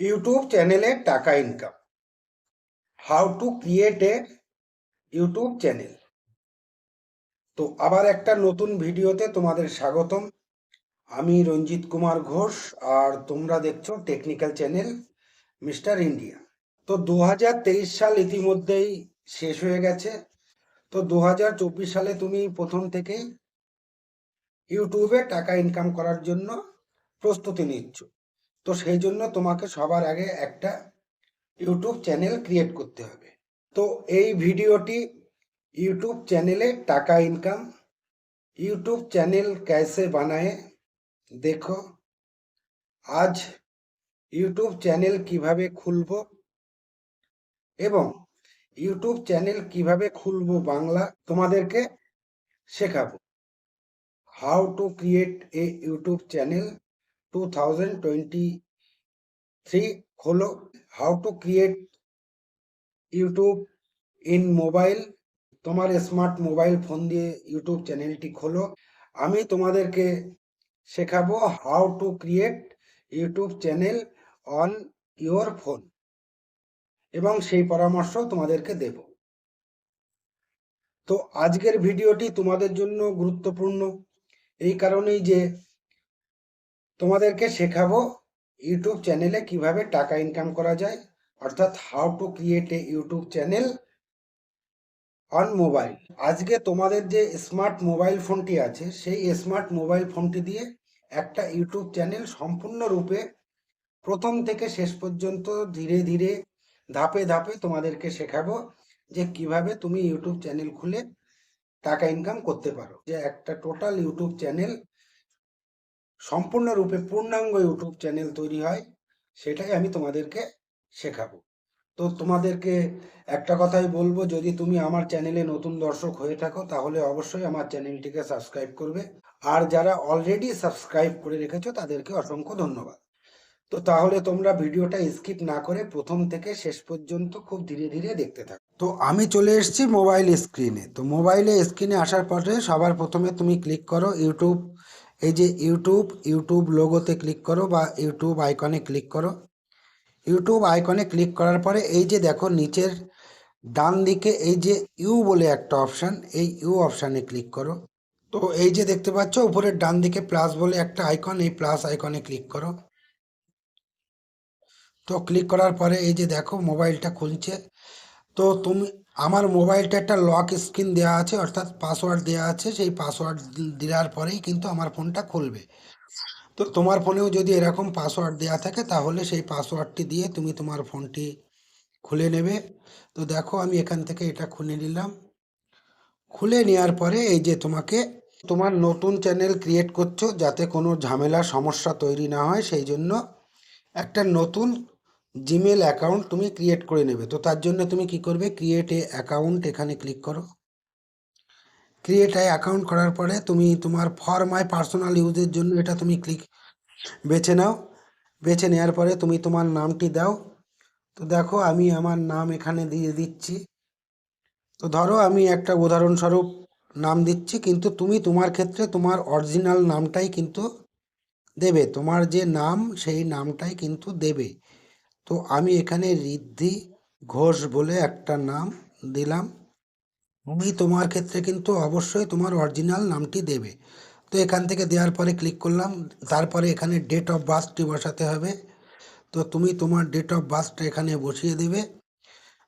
YouTube চ্যানেলে টাকা income how to create a YouTube channel. তো আবার একটা নতুন ভিডিওতে তোমাদের স্বাগতম। আমি রঞ্জিত কুমার ঘোষ আর তোমরা দেখছ টেকনিক্যাল চ্যানেল মিস্টার ইন্ডিয়া তো দু হাজার তেইশ সাল ইতিমধ্যেই শেষ হয়ে গেছে। তো দু হাজার চব্বিশ সালে তুমি প্রথম থেকেই ইউটিউবে টাকা ইনকাম করার জন্য প্রস্তুতি নিচ্ছ। তো সেই জন্য তোমাকে সবার আগে একটা ইউটিউব চ্যানেল ক্রিয়েট করতে হবে। তো এই ভিডিওটি ইউটিউব চ্যানেলে টাকা ইনকাম ইউটিউব চ্যানেল कैसे বানায় দেখো। আজ ইউটিউব চ্যানেল কীভাবে খুলবো এবং ইউটিউব চ্যানেল কীভাবে খুলবো বাংলা তোমাদেরকে শেখাবো। How to create a YouTube channel two thousand twenty three খোলো how to create YouTube in mobile. তোমার স্মার্ট মোবাইল ফোন দিয়ে ইউটিউব চ্যানেলটি খোলো। আমি তোমাদেরকে শেখাবো how to create YouTube channel on your phone এবং সেই পরামর্শ তোমাদেরকে দেব। তো আজকের ভিডিওটি তোমাদের জন্য গুরুত্বপূর্ণ। এই কারণেই যে তোমাদেরকে শেখাবো ইউটিউব চ্যানেলে কীভাবে টাকা ইনকাম করা যায়? অর্থাৎ how to create a YouTube channel on mobile আজকে তোমাদের যে স্মার্ট মোবাইল ফোনটি আছে, সেই স্মার্ট মোবাইল ফোনটি দিয়ে একটা ইউটিউব চ্যানেল সম্পূর্ণরূপে প্রথম থেকে শেষ পর্যন্ত ধীরে ধীরে ধাপে ধাপে তোমাদেরকে শেখাবো যে কীভাবে তুমি ইউটিউব চ্যানেল খুলে টাকা ইনকাম করতে পারো। যে একটা টোটাল ইউটিউব চ্যানেল সম্পূর্ণরূপে পূর্ণাঙ্গ ইউটিউব চ্যানেল তৈরি হয়, সেটাই আমি তোমাদেরকে শেখাবো। তো তোমাদেরকে একটা কথাই বলব, যদি তুমি আমার চ্যানেলে নতুন দর্শক হয়ে থাকো, তাহলে অবশ্যই আমার চ্যানেলটিকে সাবস্ক্রাইব করবে। আর যারা অলরেডি সাবস্ক্রাইব করে রেখেছো, তাদেরকে অসংখ্য ধন্যবাদ। তো তাহলে তোমরা ভিডিওটা স্কিপ না করে প্রথম থেকে শেষ পর্যন্ত খুব ধীরে ধীরে দেখতে থাকো। তো আমি চলে এসেছি মোবাইল স্ক্রিনে। তো মোবাইলে স্ক্রিনে আসার পরে সবার প্রথমে তুমি ক্লিক করো ইউটিউব এই যে ইউটিউব ইউটিউব লোগোতে ক্লিক করো বা ইউটিউব আইকনে ক্লিক করো। ইউটিউব আইকনে ক্লিক করার পরে এই যে দেখো নিচের ডান দিকে এই যে ইউ বলে একটা অপশান, এই ইউ অপশানে ক্লিক করো। তো এই যে দেখতে পাচ্ছ উপরের ডান দিকে প্লাস বলে একটা আইকন, এই প্লাস আইকনে ক্লিক করো। তো ক্লিক করার পরে এই যে দেখো মোবাইলটা খুলছে। তো তুমি আমার মোবাইলটা একটা লক স্ক্রিন দেওয়া আছে, অর্থাৎ পাসওয়ার্ড দেওয়া আছে, সেই পাসওয়ার্ড দেওয়ার পরেই কিন্তু আমার ফোনটা খুলবে। তো তোমার ফোনেও যদি এরকম পাসওয়ার্ড দেওয়া থাকে, তাহলে সেই পাসওয়ার্ডটি দিয়ে তুমি তোমার ফোনটি খুলে নেবে। তো দেখো, আমি এখান থেকে এটা খুলে নিলাম। খুলে নেওয়ার পরে এই যে তোমাকে, তোমার নতুন চ্যানেল ক্রিয়েট করছ, যাতে কোনো ঝামেলা, সমস্যা তৈরি না হয়, সেই জন্য একটা নতুন জিমেল অ্যাকাউন্ট তুমি ক্রিয়েট করে নেবে। তো তার জন্য তুমি কি করবে? ক্রিয়েট এ অ্যাকাউন্ট এখানে ক্লিক করো। ক্রিয়েট এ অ্যাকাউন্ট করার পরে তুমি তোমার ফর মাই পার্সোনাল ইউজের জন্য এটা তুমি ক্লিক বেছে নাও। বেছে নেওয়ার পরে তুমি তোমার নামটি দাও। তো দেখো আমি আমার নাম এখানে দিয়ে দিচ্ছি। তো ধরো আমি একটা উদাহরণস্বরূপ নাম দিচ্ছি, কিন্তু তুমি তোমার ক্ষেত্রে তোমার অরিজিনাল নামটাই কিন্তু দেবে। তোমার যে নাম, সেই নামটাই কিন্তু দেবে। তো আমি এখানে ঋদ্ধি ঘোষ বলে একটা নাম দিলাম। তুমি তোমার ক্ষেত্রে কিন্তু অবশ্যই তোমার অরিজিনাল নামটি দেবে। তো এখান থেকে দেওয়ার পরে ক্লিক করলাম। তারপরে এখানে ডেট অফ বার্থটি বসাতে হবে। তো তুমি তোমার ডেট অফ বার্থটা এখানে বসিয়ে দেবে।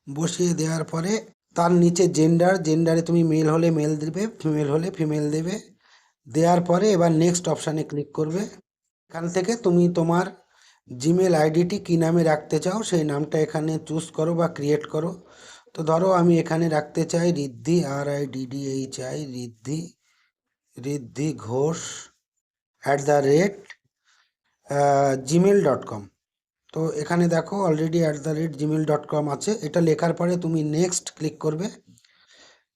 বসিয়ে দেওয়ার পরে তার নিচে জেন্ডার জেন্ডারে তুমি মেল হলে মেল দেবে ফিমেল হলে ফিমেল দেবে। দেওয়ার পরে এবার নেক্সট অপশানে ক্লিক করবে। এখান থেকে তুমি তোমার জিমেল আইডিটি কী নামে রাখতে চাও, সেই নামটা এখানে চুজ করো বা ক্রিয়েট করো। তো ধরো আমি এখানে রাখতে চাই Riddhi R I D D H I Riddhi Riddhi Ghosh at the rate Gmail dot com তো এখানে দেখো already at the rate Gmail dot com আছে। এটা লেখার পরে তুমি নেক্সট ক্লিক করবে।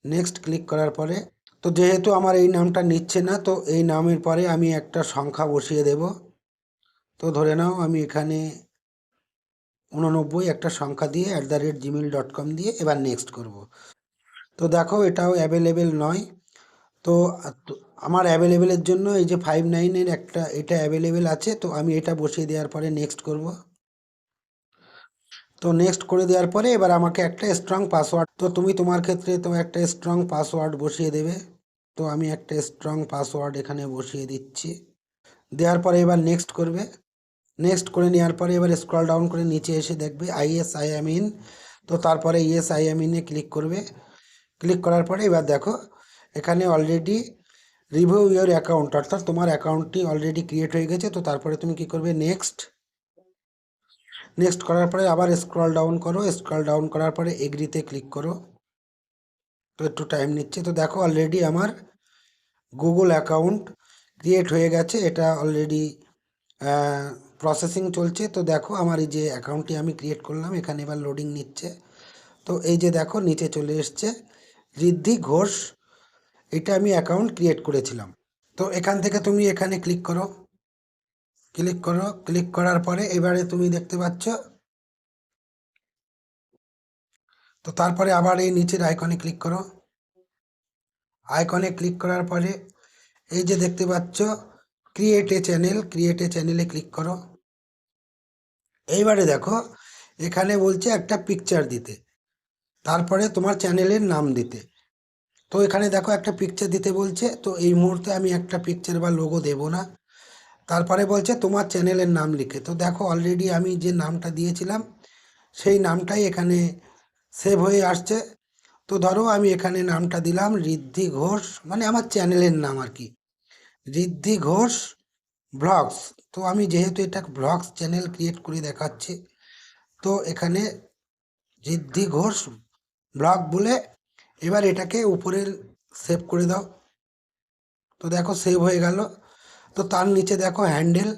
নেক্সট ক্লিক করার পরে, তো যেহেতু আমার এই নামটা নিচ্ছে না, তো এই নামের পরে আমি একটা সংখ্যা বসিয়ে দেব। তো ধরে নাও আমি এখানে উননব্বই একটা সংখ্যা দিয়ে at the rate Gmail dot com দিয়ে এবার নেক্সট করব। তো দেখো এটাও অ্যাভেলেবেল নয়। তো আমার অ্যাভেলেবেলের জন্য এই যে ফাইভ নাইনের একটা এটা অ্যাভেলেবেল আছে, তো আমি এটা বসিয়ে দেওয়ার পরে নেক্সট করব। তো নেক্সট করে দেওয়ার পরে এবার আমাকে একটা স্ট্রং পাসওয়ার্ড তো তুমি তোমার ক্ষেত্রে তো একটা স্ট্রং পাসওয়ার্ড বসিয়ে দেবে। তো আমি একটা স্ট্রং পাসওয়ার্ড এখানে বসিয়ে দিচ্ছি। দেওয়ার পরে এবার নেক্সট করবে। নেক্সট করে নেওয়ার পরে এবার স্ক্রল ডাউন করে নিচে এসে দেখবে আইএস আই এম তো তারপরে ইয়েস আই এম ক্লিক করবে। ক্লিক করার পরে এবার দেখো, এখানে অলরেডি রিভিউ ইয়োর অ্যাকাউন্ট অর্থাৎ তোমার অ্যাকাউন্টটি অলরেডি ক্রিয়েট হয়ে গেছে। তো তারপরে তুমি কি করবে? নেক্সট নেক্সট করার পরে আবার স্ক্রল ডাউন করো। স্ক্রল ডাউন করার পরে এগ্রিতে ক্লিক করো। তো একটু টাইম নিচ্ছে। তো দেখো অলরেডি আমার গুগল অ্যাকাউন্ট ক্রিয়েট হয়ে গেছে। এটা অলরেডি প্রসেসিং চলছে। তো দেখো আমার এই যে অ্যাকাউন্টটি আমি ক্রিয়েট করলাম, এখানে এবার লোডিং নিচ্ছে। তো এই যে দেখো নিচে চলে এসছে, ঋদ্ধি ঘোষ, এটা আমি অ্যাকাউন্ট ক্রিয়েট করেছিলাম। তো এখান থেকে তুমি এখানে ক্লিক করো। ক্লিক করো ক্লিক করার পরে এবারে তুমি দেখতে পাচ্ছ, তো তারপরে আবার এই নিচের আইকনে ক্লিক করো। আইকনে ক্লিক করার পরে এই যে দেখতে পাচ্ছ create a channel create a চ্যানেলে ক্লিক করো। এইবারে দেখো, এখানে বলছে একটা পিকচার দিতে। তারপরে তোমার চ্যানেলের নাম দিতে। তো এখানে দেখো একটা পিকচার দিতে বলছে, তো এই মুহূর্তে আমি একটা পিকচার বা লোগো দেব না। তারপরে বলছে তোমার চ্যানেলের নাম লিখে। তো দেখো অলরেডি আমি যে নামটা দিয়েছিলাম, সেই নামটাই এখানে সেভ হয়ে আসছে। তো ধরো আমি এখানে নামটা দিলাম, ঋদ্ধি ঘোষ মানে আমার চ্যানেলের নাম আর কি। ঋদ্ধি ঘোষ ব্লগস। তো আমি যেহেতু এটা ব্লগস চ্যানেল ক্রিয়েট করে দেখাচ্ছি, তো এখানে ঋদ্ধি ঘোষ ব্লগ বলে এবার এটাকে উপরে সেভ করে দাও। তো দেখো সেভ হয়ে গেল। তো তার নিচে দেখো হ্যান্ডেল।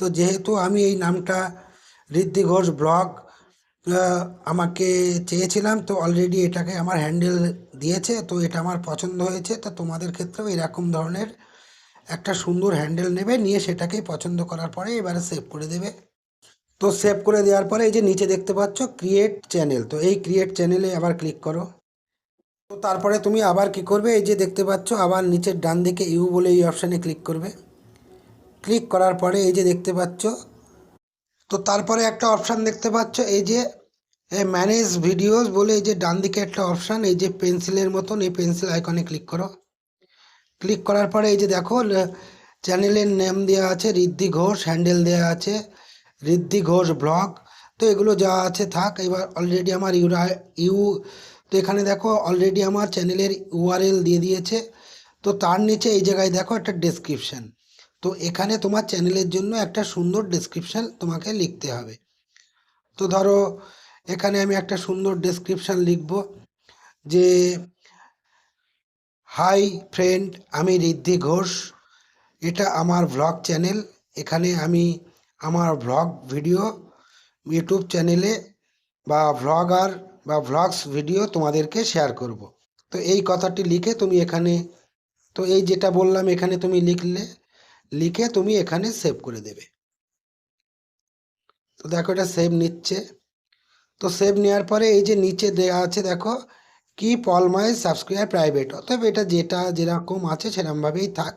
তো যেহেতু আমি এই নামটা ঋদ্ধি ঘোষ ব্লগ আমাকে চেয়েছিলাম, তো অলরেডি এটাকে আমার হ্যান্ডেল দিয়েছে, তো এটা আমার পছন্দ হয়েছে। তো তোমাদের ক্ষেত্রেও এরকম ধরনের একটা সুন্দর হ্যান্ডেল নেবে, নিয়ে সেটাকে পছন্দ করার পরে এবারে সেভ করে দেবে। তো সেভ করে দেওয়ার পরে এই যে নিচে দেখতে পাচ্ছ ক্রিয়েট চ্যানেল তো এই ক্রিয়েট চ্যানেলে আবার ক্লিক করো। তো তারপরে তুমি আবার কি করবে, এই যে দেখতে পাচ্ছ, আবার নিচের ডান দিকে ইউ বলে এই অপশানে ক্লিক করবে। ক্লিক করার পরে এই যে দেখতে পাচ্ছ, তো তারপরে একটা অপশান দেখতে পাচ্ছ, এই যে ম্যানেজ ভিডিওস বলে এই যে ডান দিকে একটা অপশান এই যে পেন্সিলের মতন এই পেন্সিল আইকনে ক্লিক করো। ক্লিক করার পরে এই যে দেখো চ্যানেলের নেম দেওয়া আছে, ঋদ্ধি ঘোষ হ্যান্ডেল দেওয়া আছে, ঋদ্ধি ঘোষ ব্লগ। তো এগুলো যা আছে থাক, এবার অলরেডি আমার ইউরা ইউ তো এখানে দেখো অলরেডি আমার চ্যানেলের ইউআরএল দিয়ে দিয়েছে। তো তার নিচে এই জায়গায় দেখো একটা ডেসক্রিপশান তো এখানে তোমার চ্যানেলের জন্য একটা সুন্দর ডেসক্রিপশান তোমাকে লিখতে হবে। তো ধরো, এখানে আমি একটা সুন্দর ডেসক্রিপশান লিখব যে হাই ফ্রেন্ড আমি ঋদ্ধি ঘোষ। এটা আমার ভ্লগ চ্যানেল এখানে আমি আমার ভ্লগ ভিডিও ইউটিউব চ্যানেলে বা ভ্লগার বা ভ্লগস ভিডিও তোমাদেরকে শেয়ার করব। তো এই কথাটি লিখে তুমি এখানে, তো এই যেটা বললাম এখানে তুমি লিখলে, লিখে তুমি এখানে সেভ করে দেবে। তো দেখো এটা সেভ নিচ্ছে। তো সেভ নেওয়ার পরে এই যে নিচে দেওয়া আছে, দেখো কি পল মাই সাবস্ক্রাইব প্রাইভেট অতএব এটা যেটা যেরকম আছে সেরকমভাবেই থাক।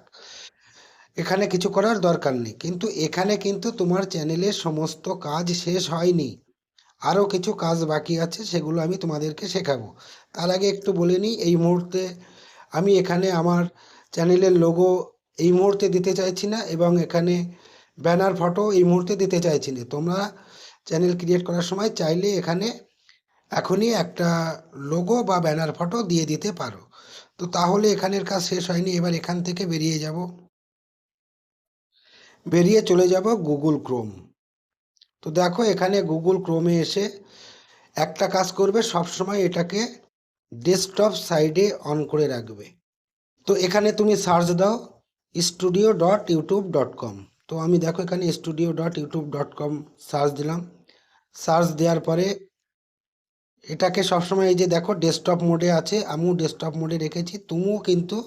এখানে কিছু করার দরকার নেই। কিন্তু এখানে কিন্তু তোমার চ্যানেলের সমস্ত কাজ শেষ হয়নি। আরও কিছু কাজ বাকি আছে, সেগুলো আমি তোমাদেরকে শেখাবো। তার আগে একটু বলে নিই, এই মুহূর্তে আমি এখানে আমার চ্যানেলের লোগো এই মুহূর্তে দিতে চাইছি না এবং এখানে ব্যানার ফটো এই মুহূর্তে দিতে চাইছি না। তোমরা চ্যানেল ক্রিয়েট করার সময় চাইলে এখানে এখনই একটা লোগো বা ব্যানার ফটো দিয়ে দিতে পারো। তো তাহলে এখানের কাজ শেষ হয়নি, এবার এখান থেকে বেরিয়ে যাব। বেরিয়ে চলে যাব গুগল ক্রোম তো দেখো, এখানে গুগল ক্রোমে এসে একটা কাজ করবে, সবসময় এটাকে ডেস্কটপ সাইডে অন করে রাখবে। তো এখানে তুমি সার্চ দাও studio dot YouTube dot com তো আমি দেখো এখানে studio dot YouTube dot com search দিলাম। সার্চ দেওয়ার পরে এটাকে সবসময় এই যে দেখো ডেস্কটপ মোডে আছে, আমিও ডেস্কটপ মোডে রেখেছি, তুমিও কিন্তু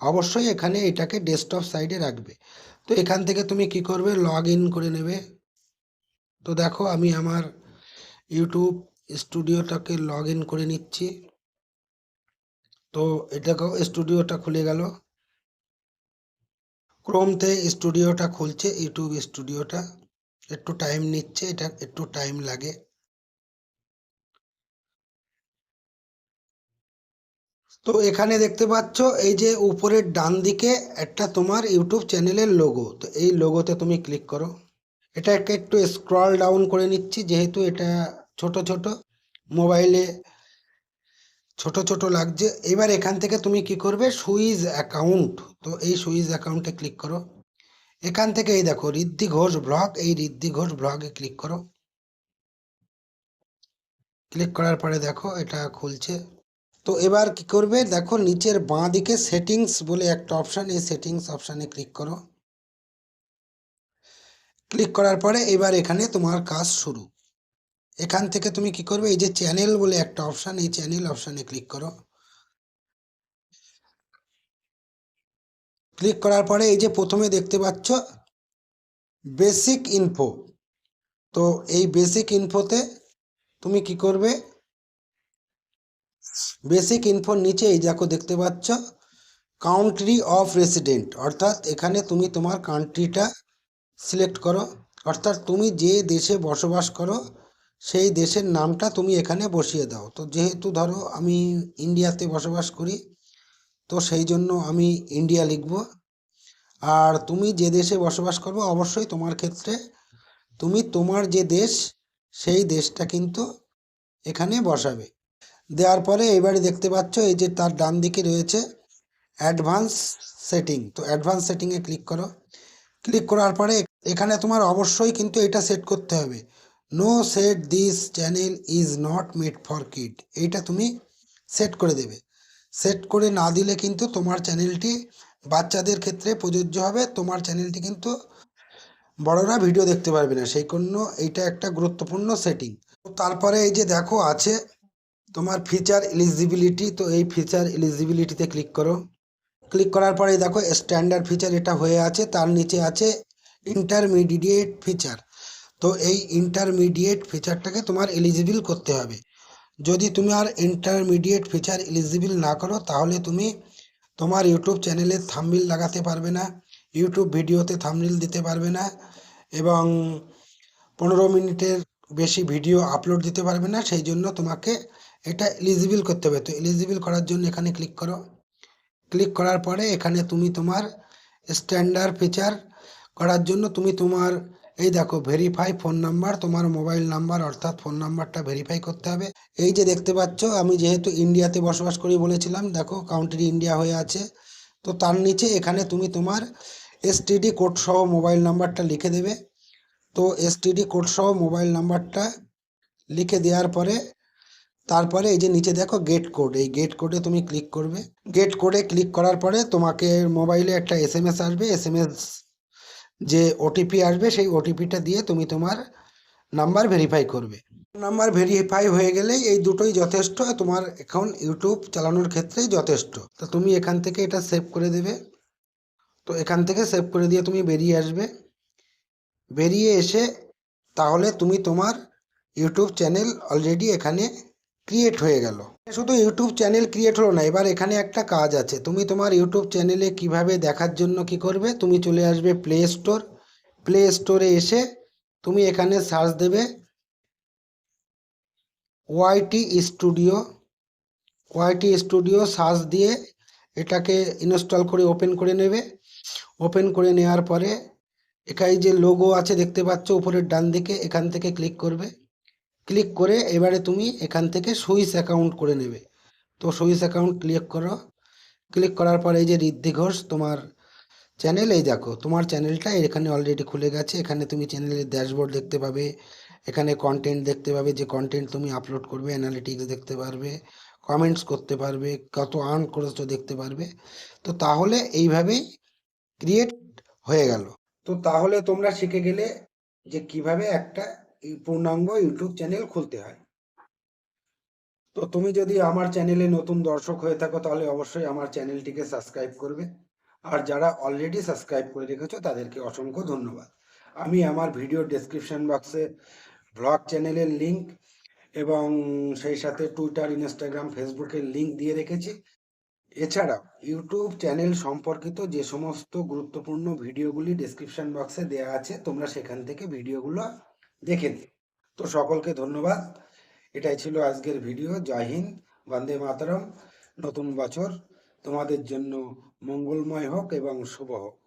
অবশ্যই এখানে এটাকে ডেস্কটপ সাইডে রাখবে। তো এখান থেকে তুমি কি করবে? লগ ইন করে নেবে। তো দেখো আমি আমার ইউটিউব স্টুডিওটাকে লগ ইন করে নিচ্ছি। তো এটাকেও স্টুডিওটা খুলে গেল। ক্রোমতে স্টুডিওটা খুলছে ইউটিউব স্টুডিওটা একটু টাইম নিচ্ছে, এটা একটু টাইম লাগে। তো এখানে দেখতে পাচ্ছ, এই যে উপরের ডান দিকে একটা তোমার ইউটিউব চ্যানেলের লোগো তো এই লোগোতে তুমি ক্লিক করো। এটাকে একটু স্ক্রল ডাউন করে নিচ্ছি, যেহেতু এটা ছোট ছোট মোবাইলে ছোট ছোট লাগছে। এবার এখান থেকে তুমি কি করবে, সুইজ অ্যাকাউন্ট তো এই সুইজ অ্যাকাউন্টে ক্লিক করো। এখান থেকে এই দেখো ঋদ্ধি ঘোষ ব্লগ। এই ঋদ্ধি ঘোষ ব্লগে ক্লিক করো। ক্লিক করার পরে দেখো, এটা খুলছে। তো এবার কি করবে? দেখো নিচের বাঁ দিকে সেটিংস বলে একটা অপশান এই সেটিংস অপশানে ক্লিক করো। ক্লিক করার পরে এবার এখানে তোমার কাজ শুরু। এখান থেকে তুমি কি করবে? এই যে চ্যানেল বলে একটা অপশান এই চ্যানেল অপশানে ক্লিক করো। ক্লিক করার পরে এই যে প্রথমে দেখতে পাচ্ছ বেসিক ইনফো তো এই বেসিক ইনফোতে তুমি কি করবে? বেসিক ইনফোর নিচে এই দেখো দেখতে পাচ্ছ। কাউন্ট্রি অফ রেসিডেন্ট অর্থাৎ এখানে তুমি তোমার কান্ট্রিটা সিলেক্ট করো। অর্থাৎ তুমি যে দেশে বসবাস করো, সেই দেশের নামটা তুমি এখানে বসিয়ে দাও। তো যেহেতু ধরো আমি ইন্ডিয়াতে বসবাস করি, তো সেই জন্য আমি ইন্ডিয়া লিখব। আর তুমি যে দেশে বসবাস করবে, অবশ্যই তোমার ক্ষেত্রে তুমি তোমার যে দেশ, সেই দেশটা কিন্তু এখানে বসাবে। দেওয়ার পরে এবারে দেখতে পাচ্ছ এই যে তার ডান দিকে রয়েছে অ্যাডভান্স সেটিং। তো অ্যাডভান্স সেটিংয়ে ক্লিক করো। ক্লিক করার পরে এখানে তোমার অবশ্যই কিন্তু এটা সেট করতে হবে। No set this channel is not made for kid. এইটা তুমি সেট করে দেবে। সেট করে না দিলে কিন্তু তোমার চ্যানেলটি বাচ্চাদের ক্ষেত্রে প্রযোজ্য হবে। তোমার চ্যানেলটি কিন্তু বড়রা ভিডিও দেখতে পারবে না। সেই জন্য এইটা একটা গুরুত্বপূর্ণ সেটিং। তারপরে এই যে দেখো আছে তোমার ফিচার এলিজিবিলিটি তো এই ফিচার এলিজিবিলিটিতে ক্লিক করো। ক্লিক করার পরে দেখো স্ট্যান্ডার্ড ফিচার এটা হয়ে আছে, তার নিচে আছে ইন্টারমিডিয়েট ফিচার তো এই ইন্টারমিডিয়েট ফিচারটাকে তোমার এলিজিবল করতে হবে। যদি তুমি আর ইন্টারমিডিয়েট ফিচার এলিজিবল না করো, তাহলে তুমি তোমার ইউটিউব চ্যানেলে থাম্বনেল লাগাতে পারবে না ইউটিউব ভিডিওতে থাম্বনেল দিতে পারবে না, এবং পনেরো মিনিটের বেশি ভিডিও আপলোড দিতে পারবে না, সেই জন্য তোমাকে এটা এলিজিবল করতে হবে। তো এলিজিবল করার জন্য এখানে ক্লিক করো। ক্লিক করার পরে এখানে তুমি তোমার স্ট্যান্ডার্ড ফিচার করার জন্য তুমি তোমার, এই দেখো ভেরিফাই ফোন নাম্বার তোমার মোবাইল নাম্বার অর্থাৎ ফোন নাম্বারটা ভেরিফাই করতে হবে। এই যে দেখতে পাচ্ছ, আমি যেহেতু ইন্ডিয়াতে বসবাস করি বলেছিলাম, দেখো কাউন্ট্রি ইন্ডিয়া হয়ে আছে। তো তার নিচে এখানে তুমি তোমার এসটিডি কোড সহ মোবাইল নাম্বারটা লিখে দেবে। তো এসটিডি কোড সহ মোবাইল নাম্বারটা লিখে দেওয়ার পরে তারপরে এই যে নিচে দেখো গেট কোড এই গেট কোডে তুমি ক্লিক করবে। গেট কোডে ক্লিক করার পরে তোমাকে মোবাইলে একটা এস এম এস আসবে। এস এম এস যে ওটিপি আসবে, সেই ওটিপিটা দিয়ে তুমি তোমার নাম্বার ভেরিফাই করবে। নাম্বার ভেরিফাই হয়ে গেলেই এই দুটোই যথেষ্ট, তোমার এখন ইউটিউব চালানোর ক্ষেত্রেই যথেষ্ট। তো তুমি এখান থেকে এটা সেভ করে দেবে। তো এখান থেকে সেভ করে দিয়ে তুমি বেরিয়ে আসবে। বেরিয়ে এসে তাহলে তুমি তোমার ইউটিউব চ্যানেল অলরেডি এখানে ক্রিয়েট হয়ে গেল। শুধু ইউটিউব চ্যানেল ক্রিয়েট হলো না, এবার এখানে একটা কাজ আছে। তুমি তোমার ইউটিউব চ্যানেলে কীভাবে দেখার জন্য কি করবে? তুমি চলে আসবে প্লে স্টোর প্লে স্টোরে এসে তুমি এখানে সার্চ দেবে YT studio YT studio search দিয়ে এটাকে ইনস্টল করে ওপেন করে নেবে। ওপেন করে নেওয়ার পরে এখানে যে লোগো আছে, দেখতে পাচ্ছ, উপরের ডান দিকে এখান থেকে ক্লিক করবে। ক্লিক করে এবারে তুমি এখান থেকে সুইস অ্যাকাউন্ট করে নেবে। তো সুইস অ্যাকাউন্ট ক্লিক করো। ক্লিক করার পরে এই যে ঋদ্ধি ঘোষ, তোমার চ্যানেল, এই দেখো, তোমার চ্যানেলটা এখানে অলরেডি খুলে গেছে। এখানে তুমি চ্যানেলের ড্যাশবোর্ড দেখতে পাবে, এখানে কন্টেন্ট দেখতে পাবে, যে কন্টেন্ট তুমি আপলোড করবে অ্যানালিটিক্স দেখতে পারবে কমেন্টস করতে পারবে, কত আর্ন করেছ দেখতে পারবে। তো তাহলে এইভাবেই ক্রিয়েট হয়ে গেল। তো তাহলে তোমরা শিখে গেলে যে কীভাবে একটা পূর্ণাঙ্গ ইউটিউব চ্যানেল খুলতে হয়। তো তুমি যদি আমার চ্যানেলে নতুন দর্শক হয়ে থাকো, তাহলে অবশ্যই আমার চ্যানেলটিকে সাবস্ক্রাইব করবে। আর যারা অলরেডি সাবস্ক্রাইব করে রেখেছো, তাদেরকে অসংখ্য ধন্যবাদ। আমি আমার ভিডিও ডেসক্রিপশন বক্সে ব্লগ চ্যানেলের লিংক এবং সেই সাথে টুইটার ইনস্টাগ্রাম ফেসবুকের লিংক দিয়ে রেখেছি। এছাড়াও ইউটিউব চ্যানেল সম্পর্কিত যে সমস্ত গুরুত্বপূর্ণ ভিডিওগুলি ডেসক্রিপশন বক্সে দেওয়া আছে, তোমরা সেখান থেকে ভিডিওগুলো দেখে নিও তো সকলকে ধন্যবাদ। এটাই ছিল আজকের ভিডিও। জয় হিন্দ, বন্দে মাতরম। নতুন বছর। তোমাদের জন্য মঙ্গলময় হোক এবং শুভ হোক।